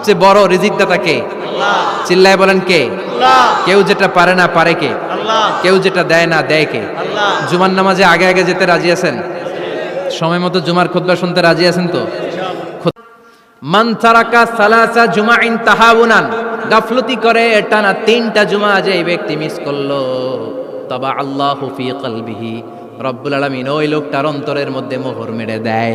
সবচেয়ে বড় রিজিকদাতা কে? চিল্লায় বলেন কে? কেউ যেটা পারে না পারে কে? কেউ যেটা দেয় না দেয় কে? জুমার নামাজে আগে আগে যেতে রাজি আছেন? সময় মতো জুমার খুতবা শুনতে রাজি আছেন তো? মান তারাকা সালাসা জুমাইন তাহাউনান। গাফলতি করে টানা তিনটা জুমা যে এই ব্যক্তি মিস করল। তবা আল্লাহু ফি কলবিহি। রব্বুল আলামিন ওই লোকটার অন্তরের মধ্যে মোহর মেরে দেয়।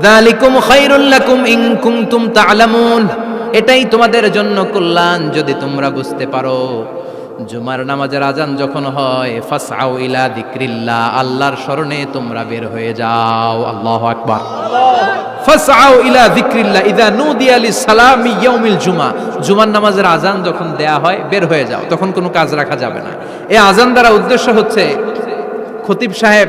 যালিকুম খায়রুল লাকুম ইন কুনতুম তা'লামুন এটাই তোমাদের জন্য কল্যাণ যদি তোমরা বুঝতে পারো। জুমার নামাজের আজান যখন হয়, ফাসআউ ইলা যিকরিল্লাহ, আল্লাহর শরণে তোমরা বের হয়ে যাও। আল্লাহু আকবার। ফাসআউ ইলা যিকরিল্লাহ ইযা নুদিয়া লিস-সালামি ইয়াউমিল জুমা। জুমার নামাজের আজান যখন দেয়া হয়, বের হয়ে যাও। তখন কোনো কাজ রাখা যাবে না। এই আজান দ্বারা উদ্দেশ্য হচ্ছে, খতিব সাহেব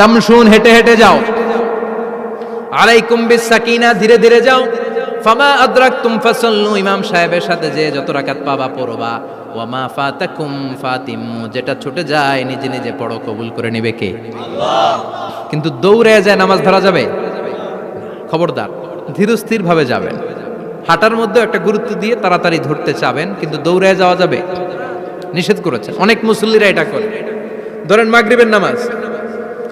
তামশুন, হেঁটে হেঁটে যাও। আলাইকুম বিসাকিনা ধীরে ধীরে যাও। ফামা আদরাকতুম ফাসাল্লু, ইমাম সাহেবের সাথে যে যত রাকাত পাবা, পড়বা। ওয়ামা ফাতাকুম ফাতিম্মু যেটা ছুটে যায়, নিজে নিজে পড়ো, কবুল করে নেবে কে? কিন্তু দৌড়ে যায়, নামাজ ধরা যাবে? খবরদার ধীরস্থির ভাবে যাবেন। হাঁটার মধ্যে একটা গুরুত্ব দিয়ে তাড়াতাড়ি ধরতে চাবেন, কিন্তু দৌড়ে যাওয়া যাবে? নিষেধ করেছেন। অনেক মুসল্লিরা এটা করে ধরেন মাগরিবের নামাজ।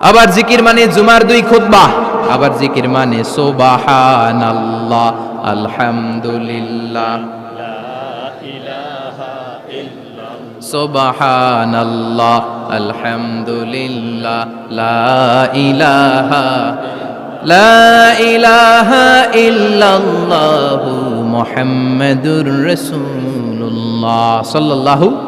আবার জিকির মানে জুমার দুই খুতবা। আবার জিকির মানে সুবহানাল্লাহ, আলহামদুলিল্লাহ। সুবহানাল্লাহ, আলহামদুলিল্লাহ, লা ইলাহা লা ইলাহা ইল্লাল্লাহ মুহাম্মাদুর রাসূলুল্লাহ, সাল্লাল্লাহু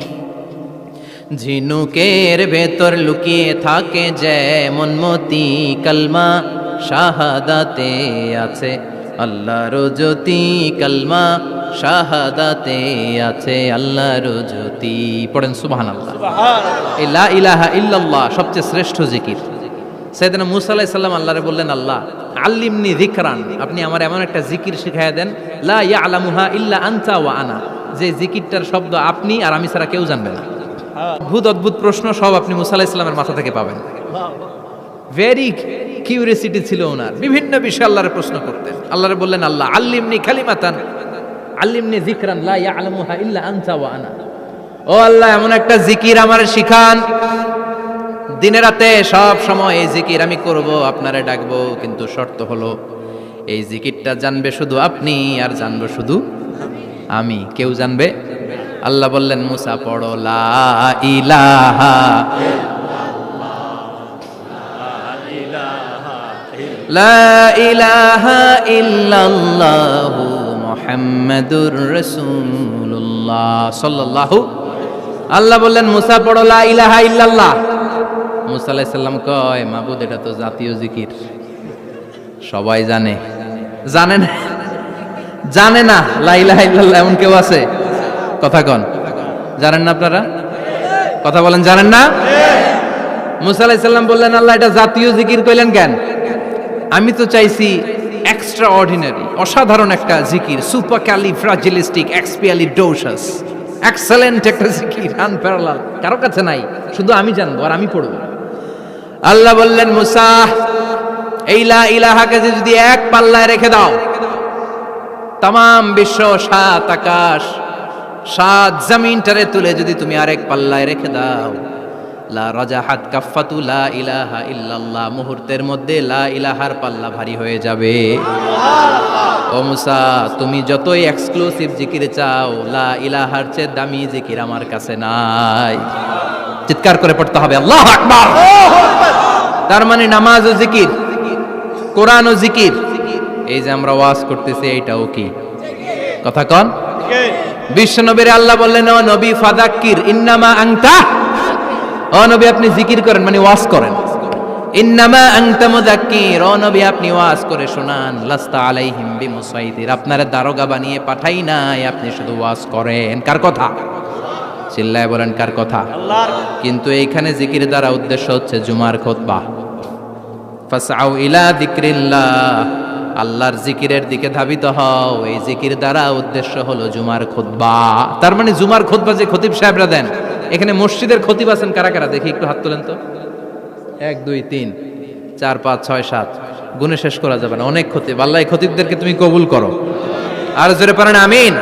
ঝিনুকের ভেতর লুকিয়ে থাকে যেমন মতি কলমা শাহাদাতে আছে আল্লাহর জ্যোতি কলমা শাহাদাতে আছে আল্লাহর জ্যোতি। পড়েন সুবহান আল্লাহ এই লা ইলাহা ইল্লাল্লাহ সবচেয়ে শ্রেষ্ঠ জিকির। সেদিন মুসা আলাইহিস সালাম আল্লাহরে বললেন আল্লাহ আল্লিমনি যিকরান। আপনি আমার এমন একটা জিকির শিখাইয়া দেন লা ইয়ালামুহা ইল্লা আনতা ওয়া আনা। যে জিকিরটার শব্দ আপনি আর আমি ছাড়া কেউ জানবে না। অদ্ভুত অদ্ভুত প্রশ্ন সব আপনি মুসা আলাইহিস সালামের মাথা থেকে পাবেন। ভেরি কিউরিয়াসিটি ছিল ওনার। বিভিন্ন বিষয়ে আল্লাহরে প্রশ্ন করতেন। আল্লাহরে বললেন, আল্লাহ, আল্লিমনি খালিমাতান আল্লিমনি যিকরান, লা ইয়ালামুহা ইল্লা আনতা ওয়া আনা। ও আল্লাহ, এমন একটা জিকির আমার শিখান। দিনে রাতে সব সময় এই জিকির আমি করব, আপনারে ডাকবো, কিন্তু শর্ত হলো, এই জিকিরটা জানবে শুধু আপনি আর জানব শুধু আমি। কেউ জানবে? আল্লাহ বললেন, মুসা, পড়ো, লা ইলাহা লা ইলাহা ইল্লাল্লাহু মুহাম্মাদুর রাসূলুল্লাহ সাল্লাল্লাহু আল্লাহ বললেন, মুসা, পড়ো, লা ইলাহা ইল্লাল্লাহ। মুসা আলাইহিস সালাম কয়, মাবুদ, এটা তো জাতীয় জিকির। সবাই জানে। জানে না? জানে না? লা ইলাহা ইল্লাল্লাহ এমন কেউ আছে? কথা কন। জানেন না আপনারা? কথা বলেন, জানেন না? মুসা আলাইহিস সালাম বললেন, আল্লাহ, এটা জাতীয় জিকির কইলেন কেন? আমি তো চাইছি এক্সট্রা অর্ডিনারি অসাধারণ একটা জিকির supercalifragilisticexpialidocious excellent একটা জিকির আনপ্যারালাল কারও কাছে নাই, শুধু আমি জানব আর আমি পড়ব। আল্লাহ বললেন, মুসা, এই লা ইলাহাকে যদি এক পাল্লায় রেখে দাও তাম বিশ্ব সাত আকাশ সাত জমিনটারে তুলে যদি তুমি আরেক পাল্লায় রেখে দাও। লা রাজাহাত কাফাতু লা ইলাহা ইল্লাল্লাহ। মুহূর্তের মধ্যে লা ইলাহার পাল্লা ভারী হয়ে যাবে। ও মুসা, তুমি যতই এক্সক্লুসিভ জিকির চাও, লা ইলাহার চেয়ে দামি জিকির আমার কাছে নাই। চিৎকার করে পড়তে হবে, আল্লাহ আকবার। তার মানে নামাজ ও জিকির, কোরআন ও জিকির। এই যে আমরা ওয়াজ করতেছি, এইটাও কি? কথা কন। বিশ্ব নবীর আল্লাহ বললেন, ও নবী ফাদাক্কির ইন্নামা আংতা ও নবী, আপনি জিকির করেন মানে ওয়াজ করেন। ইন্নামা আংতা মুযাক্কির। ও নবী, আপনি ওয়াজ করে শোনান। লাস্তা আলাইহিম বিমুসাইতির। আপনারা দারোগা বানিয়ে পাঠাই নাই, আপনি শুধু ওয়াজ করেন। কার কথা? চিল্লায় বলেন, কার কথা? কিন্তু এইখানে জিকির দ্বারা উদ্দেশ্য হচ্ছে জুমার খুতবা। ফাসাউ ইলা যিকরিল্লাহ। আল্লাহর জিকিরের দিকে ধাবিত হও। এই জিকির দ্বারা উদ্দেশ্য হলো জুমার খুতবা। তার মানে জুমার খুতবা যে খতিব সাহেবরা দেন, এখানে মসজিদের খতিব আছেন কারা কারা? দেখি একটু হাত তোলেন তো। এক, দুই, তিন, চার, পাঁচ, ছয়, সাত। গুণে শেষ করা যাবে না। অনেক খতিব। আল্লাহ খতিবদেরকে তুমি কবুল করো। আর জোরে পারেন আমিন।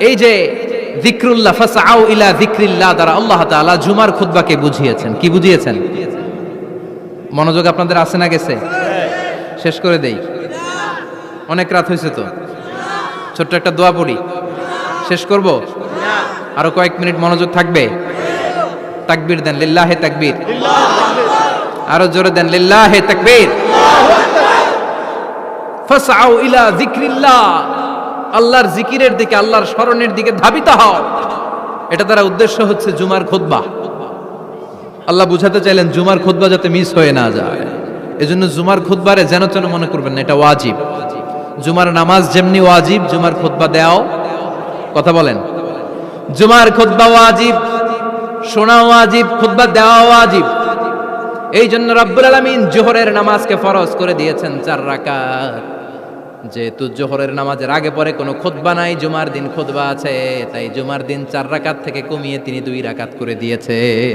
এই যে যিকরুল্লাহ ফাসাউ ইলা যিকরিল্লাহ দ্বারা আল্লাহ তাআলা জুমার খুতবাকে বুঝিয়েছেন। কি বুঝিয়েছেন? মনোযোগ আপনাদের আছে না গেছে? শেষ করে দেই। অনেক রাত হয়েছে তো। ছোট্ট একটা দোয়া পড়ি। শেষ করব? আরও কয়েক মিনিট মনোযোগ থাকবে? তাকবীর দেন, লিল্লাহে তাকবির। আরও জোরে দেন, লিল্লাহে তাকবীর। ফাসআউ ইলা যিকরিল্লাহ। আল্লাহর জিকিরের দিকে, আল্লাহর স্মরণের দিকে ধাবিত হও। এটা তারা উদ্দেশ্য হচ্ছে জুমার খুতবা। আল্লাহ বুঝাতে চাইলেন জুমার খুতবা যাতে মিস হয়ে না যায়। এজন্য জুমার খুতবারে যেন তেন মনে করবেন না, এটা ওয়াজিব। জুমার নামাজ যেমনি ওয়াজিব, জুমার খুতবা দেও কথা বলেন। জুমার খুতবা ওয়াজিব, শোনা ওয়াজিব, খুতবা দেওয়া ওয়াজিব। এই জন্য রব্বুল আলামিন জোহরের নামাজকে ফরজ করে দিয়েছেন চার রাকাত। যেহেতু জোহরের নামাজের আগে পরে কোনো খুতবা নাই, জুমার দিন খুতবা আছে, তাই জুমার দিন চার রাকাত থেকে কমিয়ে তিনি দুই রাকাত করে দিয়েছেন।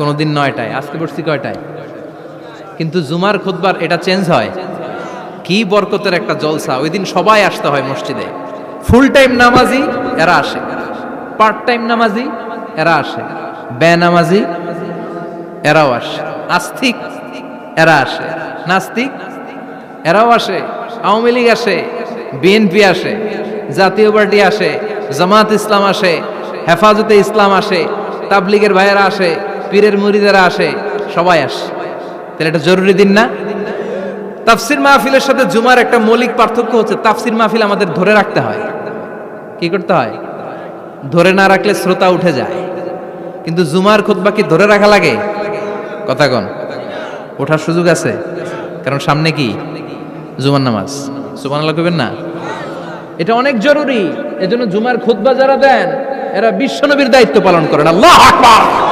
কোনোদিন নয়টায়, আজকে পড়ছি কয়টায়? কিন্তু জুমার খুতবার এটা চেঞ্জ হয়। কি বরকতের একটা জলসা, ওই দিন সবাই আসতে হয় মসজিদে। ফুল টাইম নামাজি, এরা আসে। পার্ট টাইম নামাজি, এরা আসে। বে নামাজি এরাও আসে। আস্তিক, এরা আসে। নাস্তিক, এরাও আসে। আওয়ামী লীগ আসে, বিএনপি আসে, জাতীয় পার্টি আসে, জামাত ইসলাম আসে, হেফাজতে ইসলাম আসে, তাবলিগের ভাইয়েরা আসে পীরের মুরিদেরা আসে, সবাই আসে। তাহলে এটা জরুরি দিন না? তাফসির মাহফিলের সাথে জুমার একটা মৌলিক পার্থক্য হচ্ছে, তাফসির মাহফিল আমাদের ধরে রাখতে হয়। কি করতে হয়? ধরে না রাখলে শ্রোতা উঠে যায়। কিন্তু জুমার খুতবা কি ধরে রাখা লাগে? কথা কন। ওঠার সুযোগ আছে? কারণ সামনে কি? জুমার নামাজ। সুমান করবেন না? এটা অনেক জরুরি। এজন্য জুমার খুতবা যারা দেন, এরা বিশ্বনবীর দায়িত্ব পালন করেন। আল্লাহ আকবার!